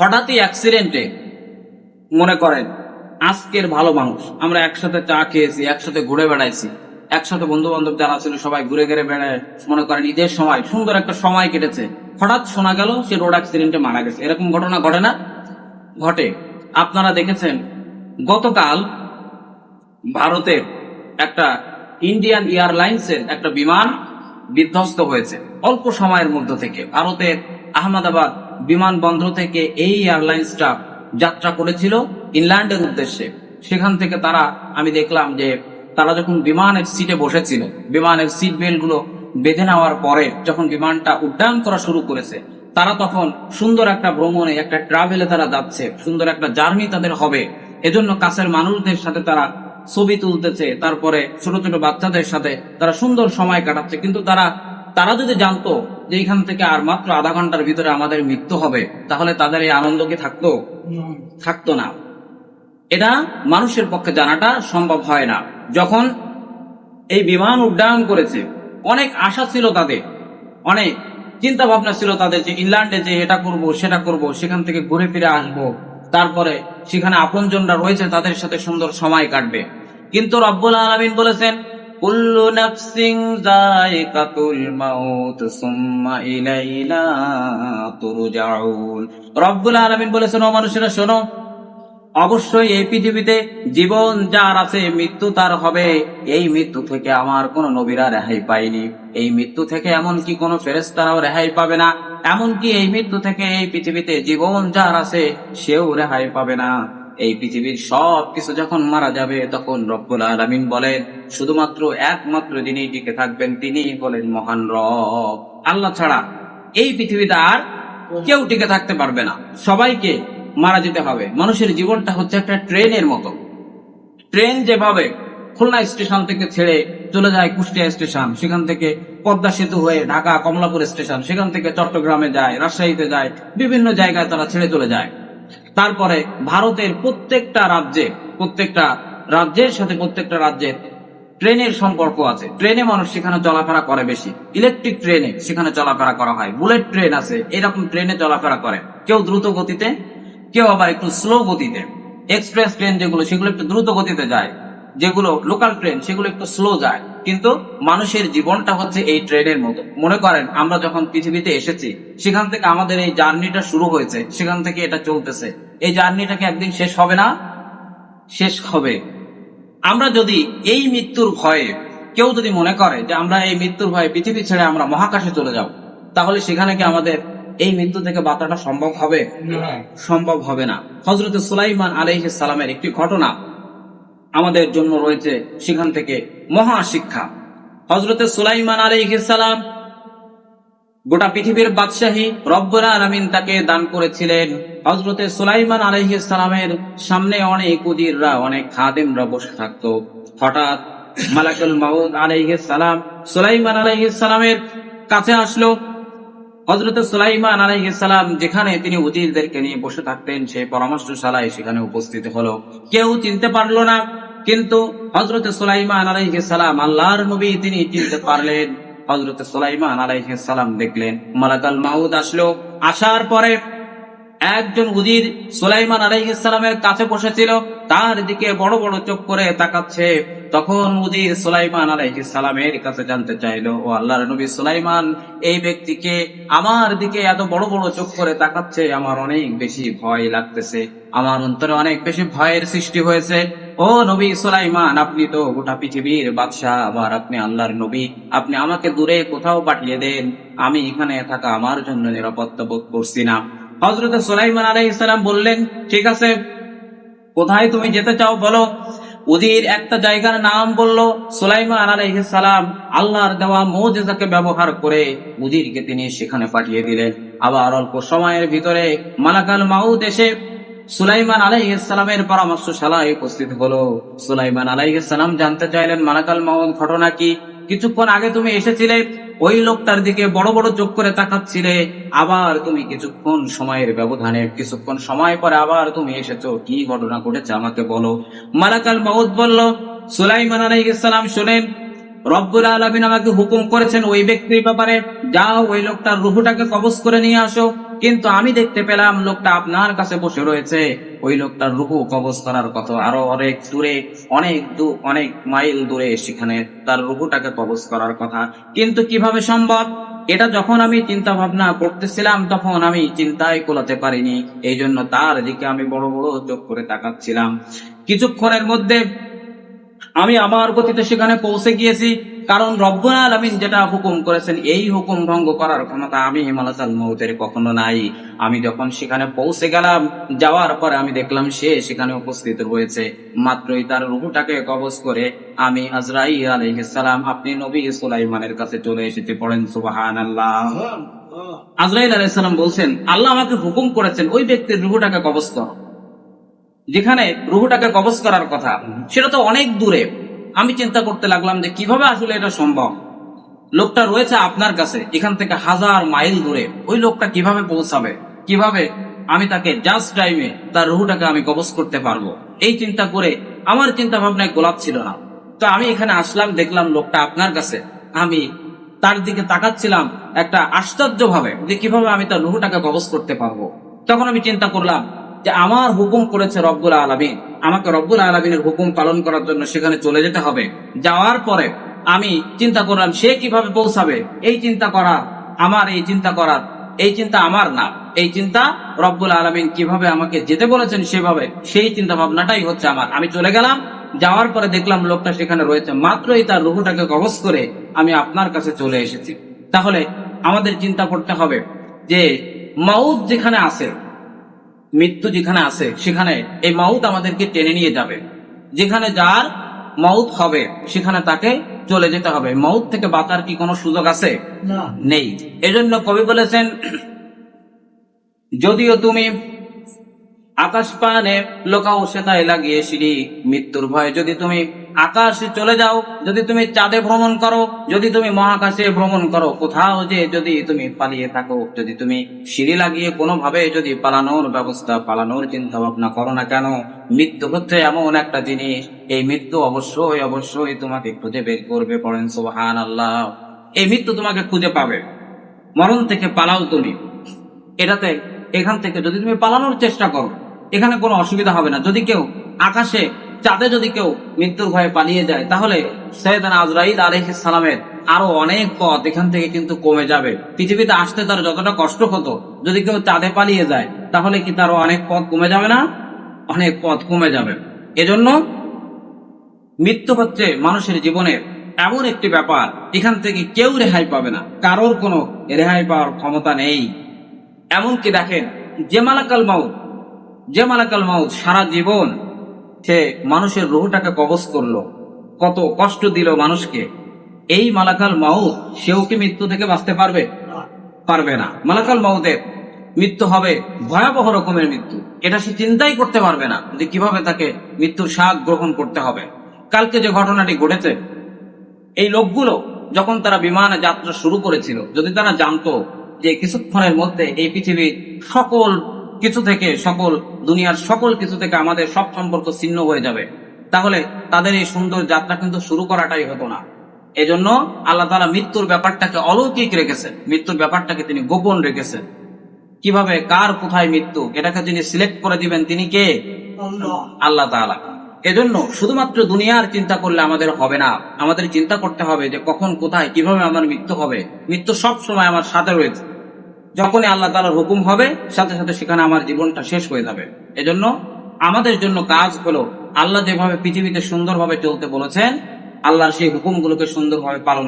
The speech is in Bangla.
হঠাৎই অ্যাক্সিডেন্টে মনে করেন, আজকের ভালো মানুষ। আমরা একসাথে চা খেয়েছি, একসাথে ঘুরে বেড়াইছি, একসাথে বন্ধু বান্ধব যারা ছিল সবাই ঘুরে ঘুরে বেড়ায় মনে করেন ঈদের সময়, সুন্দর একটা সময় কেটেছে। হঠাৎ শোনা গেল সে রোড অ্যাক্সিডেন্টে মারা গেছে। এরকম ঘটনা ঘটে না? ঘটে। আপনারা দেখেছেন, গতকাল ভারতের একটা ইন্ডিয়ান এয়ারলাইন্সের একটা বিমান বিধ্বস্ত হয়েছে, অল্প সময়ের মধ্য থেকে। ভারতের আহমেদাবাদ বিমানবন্দর থেকে এই এয়ারলাইন্সটা যাত্রা করেছিল ইংল্যান্ডের উদ্দেশ্যে। সেখান থেকে তারা, আমি দেখলাম যে তারা যখন বিমানের সিটে বসেছিল, বিমানের সিট বেল্টগুলো বেঁধে নেওয়ার পরে যখন বিমানটা উড্ডয়ন করা শুরু করেছে, তারা তখন সুন্দর একটা ভ্রমণে, একটা ট্রাভেলে তারা যাচ্ছে, সুন্দর একটা জার্নি তাদের হবে। এজন্য কাছের মানুষদের সাথে তারা ছবি তুলতেছে, তারপরে ছোট ছোট বাচ্চাদের সাথে তারা সুন্দর সময় কাটাচ্ছে। কিন্তু তারা তারা যদি জানতো যে এখান থেকে আর মাত্র আধা ঘণ্টার ভিতরে আমাদের মৃত্যু হবে, তাহলে তাদের এই আনন্দ কি থাকতো? থাকতো না। এটা মানুষের পক্ষে জানাটা সম্ভব হয় না। যখন এই বিমান উড্ডয়ন করেছে, অনেক আশা ছিল তাদের। অনেক চিন্তা ভাবনা ছিল তাদের যে ইংল্যান্ডে যে এটা করব, সেটা করব, সেখান থেকে ঘুরে ফিরে আসব। তারপরে সেখানে আপনজনরা রয়েছে, তাদের সাথে সুন্দর সময় কাটবে। কিন্তু রব্বুল আলামিন বলেছেন কুল্লু যায়কাতুল মাউত সুম্মা ইলাইনা তুরজাউন। রব্বুল আলামিন বলেছেন ও মানুষেরা, শোনো। অবশ্যই এই পৃথিবীতে জীবন যার আছে, মৃত্যু তার হবে। এই মৃত্যু থেকে আমার কোন নবীরা রেহাই পায়নি এই মৃত্যু থেকে এমন কি কোন ফেরেস্তারাও রেহাই পাবে না। এমনকি এই মৃত্যু থেকে এই পৃথিবীতে জীবন যার আছে, সেও রেহাই পাবে না। এই পৃথিবীর সব কিছু যখন মারা যাবে তখন রব্বুল আলামিন বলেন শুধুমাত্র একমাত্র যিনি টিকে থাকবেন তিনি বলেন মহান রব। আল্লাহ ছাড়া এই পৃথিবীতে আর কেউ টিকে থাকতে পারবে না। সবাইকে মারা যেতে হবে। মানুষের জীবনটা হচ্ছে একটা ট্রেনের মতো। ট্রেন যেভাবে খুলনা স্টেশন থেকে ছেড়ে চলে যায় কুষ্টিয়া স্টেশন সেখান থেকে পদ্মা সেতু হয়ে ঢাকা কমলাপুর স্টেশন সেখান থেকে চট্টগ্রামে যায় রাজশাহীতে যায় বিভিন্ন জায়গায় তারা ছেড়ে চলে যায়। তারপরে ভারতের প্রত্যেকটা রাজ্যে, প্রত্যেকটা রাজ্যের সাথে প্রত্যেকটা রাজ্যের ট্রেনের সম্পর্ক আছে। ট্রেনে মানুষ সেখানে চলাফেরা করে বেশি। ইলেকট্রিক ট্রেনে সেখানে চলাফেরা করা হয়। বুলেট ট্রেন আছে, এরকম ট্রেনে চলাফেরা করে। কেউ দ্রুত গতিতে, কেউ আবার একটু স্লো গতিতে। এক্সপ্রেস ট্রেন যেগুলো, সেগুলো একটু দ্রুত গতিতে যায়। যেগুলো, লোকাল ট্রেন, সেগুলো একটু স্লো যায়। কিন্তু মানুষের জীবনটা হচ্ছে এই ট্রেনের মতো। মনে করেন আমরা যখন পৃথিবীতে এসেছি সেখান থেকে আমাদের এই জার্নিটা শুরু হয়েছে সেখান থেকে এটা চলতেছে। এই জার্নিটাকে একদিন শেষ হবে না? শেষ হবে। আমরা যদি এই মৃত্যুর ভয়ে কেউ যদি মনে করে যে আমরা এই মৃত্যুর ভয়ে পৃথিবী ছেড়ে আমরা মহাকাশে চলে যাব তাহলে সেখানে কি আমাদের এই মৃত্যু থেকে বাঁচাটা সম্ভব হবে? সম্ভব হবে না। হজরত সুলাইমান আলহ সালামের একটি ঘটনা আমাদের জন্য রয়েছে সেখান থেকে মহা শিক্ষা হজরত সুলাইমান আলহ সালাম গোটা পৃথিবীর বাদশাহী রব্বুল আলামিন তাকে দান করেছিলেন। হজরতে সুলাইমান আলাইহিস সালামের সামনে অনেক উজিররা, অনেক খাদেমরা বসে থাকতো। হঠাৎ মালাকুল মাউদ আলাইহিস সালাম সুলাইমান আলাইহিস সালামের কাছে আসলো। হজরতে সুলাইমান আলাইহিস যেখানে তিনি অতিথিদেরকে নিয়ে বসে থাকতেন সেই পরামর্শশালায় সেখানে উপস্থিত হলো। কেউ চিনতে পারল না, কিন্তু হজরত সুলাইমান আলাইহিস আল্লাহর নবী, তিনি চিনতে পারলেন। হজরত সুলাইমান আলাইহিস দেখলেন, মালাকাল মাউদ আসলো। আসার পরে একজন উজির সুলাইমান আলাইহিস সালামের কাছে বসেছিল, তার দিকে বড় বড় চোখ করে তাকাচ্ছে। তখন উজির সুলাইমান আলাইহিস সালামের কাছে জানতে চাইলো, ও আল্লাহর নবী সুলাইমান, এই ব্যক্তিকে আমার দিকে এত বড় বড় চোখ করে তাকাচ্ছে, আমার অনেক বেশি ভয় লাগতেছে। আমার অন্তরে অনেক বেশি ভয়ের সৃষ্টি হয়েছে। ও নবী সুলাইমান, আপনি তো গোটা পৃথিবীর বাদশাহ, আবার আপনি আল্লাহর নবী, আপনি আমাকে দূরে কোথাও পাঠিয়ে দেন। আমি এখানে থাকা আমার জন্য নিরাপত্তা বোধ করছি না। হজরত সুলাইমান আলাইসালাম বললেন, ঠিক আছে, কোথায় তুমি যেতে চাও বলো? উদির একটা জায়গার নাম বলল, সুলাইমান আলাইহিস সালাম আল্লাহর দেওয়া মোজেজাকে ব্যবহার করে উজিরকে তিনি সেখানে পাঠিয়ে দিলেন। আবার অল্প সময়ের ভিতরে মালাকাল মাউদ এসে সুলাইমান আলাইহিস সালামের পরামর্শশালায় উপস্থিত হলো। সুলাইমান আলাইহিস সালাম জানতে চাইলেন, মালাকাল মাউদ ঘটনা কি? কিছুক্ষণ আগে তুমি এসেছিলে? ওই লোকটার দিকে বড় বড় চোখ করে তাকাচ্ছিলে। আবার তুমি কিছুক্ষণ সময়ের ব্যবধানে, কিছুক্ষণ সময় পরে আবার তুমি এসেছ। কি ঘটনা ঘটেছে আমাকে বলো। মালাকাল মাউদ বলল, সুলাইমান আলাইহিস সালাম শোনেন, রব্বুল আলমিন আমাকে হুকুম করেছেন ওই ব্যক্তির ব্যাপারে, যাও ওই লোকটার রুহুটাকে কবজ করে নিয়ে আসো। কিন্তু আমি দেখতে পেলাম লোকটা আপনার কাছে বসে রয়েছে। ওই লোকটার রুহু কবজ করার কথা। আরও অনেক দূরে, অনেক অনেক মাইল দূরে সেখানে তার রুহুটাকে কবজ করার কথা। কিন্তু কীভাবে সম্ভব? এটা যখন আমি চিন্তা ভাবনা করতেছিলাম, তখন আমি চিন্তায় কোলাতে পারিনি। এই জন্য তার দিকে আমি বড় বড় চোখ করে তাকাচ্ছিলাম। কিছুক্ষণের মধ্যে আমি আমার গতিতে সেখানে পৌঁছে গিয়েছি। কারণ রব্বুল আলামিন যেটা হুকুম করেছেন, এই হুকুম ভঙ্গ করার ক্ষমতা আমি হিমালয়াল মৌতের কখনো নাই। আমি যখন সেখানে পৌঁছে গেলাম, যাওয়ার পরে আমি দেখলাম সে সেখানে উপস্থিত রয়েছে। মাত্রই তার রুহুটাকে কবজ করে আমি আজরাই আলাইহিস আপনি নবী সুলাইমানের কাছে চলে এসেছি পড়েন, সুবহানাল্লাহ। আজরাইল আলাইহিস সালাম বলছেন, আল্লাহ আমাকে হুকুম করেছেন, ওই ব্যক্তির রুহুটাকে কবজ করো। যেখানে রুহুটাকে কবজ করার কথা, সেটা তো অনেক দূরে। আমি চিন্তা করতে লাগলাম যে কীভাবে আসলে এটা সম্ভব? লোকটা রয়েছে আপনার কাছে, এখান থেকে হাজার মাইল দূরে। ওই লোকটা কীভাবে পৌঁছাবে? কীভাবে আমি তাকে জাস্ট টাইমে তার রুহুটাকে আমি কবজ করতে পারব? এই চিন্তা করে আমার চিন্তা ভাবনায় গোলাপ ছিল না। তো আমি এখানে আসলাম, দেখলাম লোকটা আপনার কাছে। আমি তার দিকে তাকাচ্ছিলাম একটা আশ্চর্য ভাবে যে কীভাবে আমি তার রুহুটাকে কবজ করতে পারব। তখন আমি চিন্তা করলাম যে আমার হুকুম করেছে রব্বুল আলমিন, আমাকে রব্বুল আলমিনের হুকুম পালন করার জন্য সেখানে চলে যেতে হবে। যাওয়ার পরে আমি চিন্তা করলাম, সে কীভাবে পৌঁছাবে? এই চিন্তা করা আমার, এই চিন্তা করার, এই চিন্তা আমার না। এই চিন্তা রব্বুল আলমিন কীভাবে আমাকে যেতে বলেছেন সেভাবে, সেই চিন্তা ভাবনাটাই হচ্ছে আমার। আমি চলে গেলাম, যাওয়ার পরে দেখলাম লোকটা সেখানে রয়েছে। মাত্রই তার রুহুটাকে কবজ করে আমি আপনার কাছে চলে এসেছি। তাহলে আমাদের চিন্তা করতে হবে যে মাউদ যেখানে আছে মৃত্যু যেখানে আছে সেখানে এই মাউত আমাদেরকে টেনে নিয়ে যাবে। যেখানে যার মাউত হবে সেখানে তাকে চলে যেতে হবে। মাউত থেকে বাঁচার কি কোনো সুযোগ আছে? নেই। এজন্য কবি বলেছেন যদিও তুমি আকাশ পানে লোকাও সেতায় লাগিয়ে সিঁড়ি। মৃত্যুর ভয়ে যদি তুমি আকাশে চলে যাও, যদি তুমি চাঁদে ভ্রমণ করো, যদি তুমি মহাকাশে ভ্রমণ করো, কোথাও যে যদি তুমি পালিয়ে থাকো, যদি তুমি সিঁড়ি লাগিয়ে কোনোভাবে যদি পালানোর ব্যবস্থা, পালানোর চিন্তা ভাবনা করো না কেন? মৃত্যু হচ্ছে এমন একটা জিনিস। এই মৃত্যু অবশ্যই অবশ্যই তোমাকে খুঁজে বের করবে, পড়েন সোহান আল্লাহ এই মৃত্যু তোমাকে খুঁজে পাবে। মরণ থেকে পালাও তুমি। এটাতে এখান থেকে যদি তুমি পালানোর চেষ্টা করো এখানে কোনো অসুবিধা হবে না। যদি কেউ আকাশে, চাঁদে যদি কেউ মৃত্যুর ভয়ে পালিয়ে যায়, তাহলে সৈয়দান আজরাইল আলহিস সালামের আরও অনেক পথ এখান থেকে কিন্তু কমে যাবে। পৃথিবীতে আসতে তার যতটা কষ্ট হতো, যদি কেউ চাঁদে পালিয়ে যায়, তাহলে কি তারও অনেক পথ কমে যাবে না? অনেক পথ কমে যাবে। এজন্য মৃত্যু হচ্ছে মানুষের জীবনের এমন একটি ব্যাপার, এখান থেকে কেউ রেহাই পাবে না। কারোর কোনো রেহাই পাওয়ার ক্ষমতা নেই। এমনকি দেখেন যে মালাকাল মাউত যে মালাকাল মাউত সারা জীবন সে মানুষের রুহটাকে কবজ করল, কত কষ্ট দিল মানুষকে। এই মালাকাল মাউত সেও কি মৃত্যু থেকে বাঁচতে পারবে? পারবে না। মালাকাল মাউতের মৃত্যু হবে ভয়াবহ রকমের মৃত্যু। এটা সে চিন্তাই করতে পারবে না যে কীভাবে তাকে মৃত্যুর স্বাদ গ্রহণ করতে হবে। কালকে যে ঘটনাটি ঘটেছে, এই লোকগুলো যখন তারা বিমানে যাত্রা শুরু করেছিল, যদি তারা জানতো যে কিছুক্ষণের মধ্যে এই পৃথিবীর সকল কিছু থেকে সকল দুনিয়ার সকল কিছু থেকে আমাদের সব সম্পর্ক ছিন্ন হয়ে যাবে। তাহলে তাদের এই সুন্দর যাত্রা কিন্তু শুরু করাটাই হতো না। এজন্য আল্লাহ তালা মৃত্যুর ব্যাপারটাকে অলৌকিক রেখেছেন। মৃত্যুর ব্যাপারটাকে তিনি গোপন রেখেছেন। কীভাবে কার কোথায় মৃত্যু? এটাকে যিনি সিলেক্ট করে দিবেন তিনি কে? আল্লাহ। তাআলা। এজন্য শুধুমাত্র দুনিয়ার চিন্তা করলে আমাদের হবে না। আমাদের চিন্তা করতে হবে যে কখন কোথায় কীভাবে আমার মৃত্যু হবে। মৃত্যু সব সময় আমার সাথে রয়েছে। যখনই আল্লাহ তালার হুকুম হবে, সাথে সাথে সেখানে আমার জীবনটা শেষ হয়ে যাবে। এজন্য আমাদের জন্য কাজ হলো আল্লাহ যেভাবে পৃথিবীতে সুন্দরভাবে চলতে বলেছেন আল্লাহর সেই হুকুমগুলোকে সুন্দরভাবে পালন